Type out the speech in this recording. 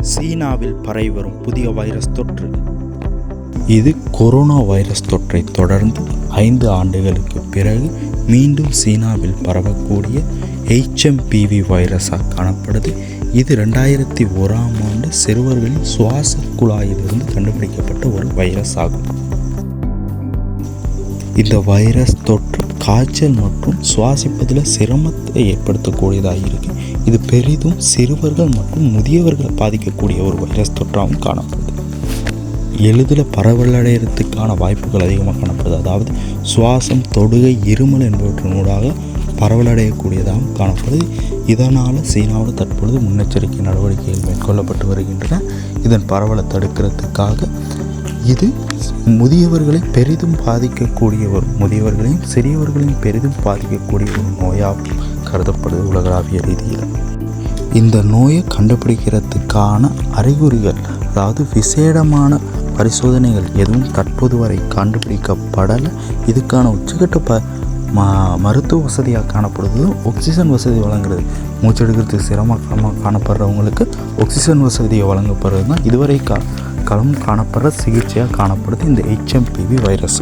சீனாவில் பரவி வரும் புதிய வைரஸ் தொற்று. இது கொரோனா வைரஸ் தொற்றை தொடர்ந்து ஐந்து ஆண்டுகளுக்கு பிறகு மீண்டும் சீனாவில் பரவக்கூடிய ஹெச்எம்பிவி வைரஸாக காணப்படுது. இது ரெண்டாயிரத்தி ஓராம் ஆண்டு சிறுவர்களின் சுவாச குழாயிலிருந்து கண்டுபிடிக்கப்பட்ட ஒரு வைரஸ் ஆகும். இந்த வைரஸ் தொற்று காய்ச்சல் மற்றும் சுவாசிப்பதில் சிரமத்தை ஏற்படுத்தக்கூடியதாக இருக்கு. இது பெரிதும் சிறுவர்கள் மற்றும் முதியவர்களை பாதிக்கக்கூடிய ஒரு வைரஸ் தொற்றாகவும் காணப்படுது. எளிதில் பரவலடைகிறதுக்கான வாய்ப்புகள் அதிகமாக காணப்படுது. அதாவது சுவாசம் தொடுகை இருமல் என்பவற்றினூடாக பரவலடையக்கூடியதாகவும் காணப்படுது. இதனால் சீனாவில் தற்பொழுது முன்னெச்சரிக்கை நடவடிக்கைகள் மேற்கொள்ளப்பட்டு வருகின்றன. இதன் பரவலை தடுக்கிறதுக்காக இது முதியவர்களை பெரிதும் பாதிக்கக்கூடிய ஒரு முதியவர்களையும் சிறியவர்களையும் பெரிதும் பாதிக்கக்கூடிய ஒரு நோயாகும். கருதப்படுது உலகளாவிய ரீதியில். இந்த நோயை கண்டுபிடிக்கிறதுக்கான அறிகுறிகள் அதாவது விசேடமான பரிசோதனைகள் எதுவும் தற்போது வரை கண்டுபிடிக்கப்படலை. இதுக்கான உச்சகட்ட ப ம மருத்துவ வசதியாக காணப்படுவது ஆக்சிஜன் வசதி வழங்குறது. மூச்செடுக்கிறதுக்கு சிரமமாக காணப்படுறவங்களுக்கு ஆக்சிஜன் வசதியை வழங்கப்படுறது தான் இதுவரை கா களம் காணப்படுற சிகிச்சையாக காணப்படுது இந்த ஹெச்எம்பிவி வைரஸ்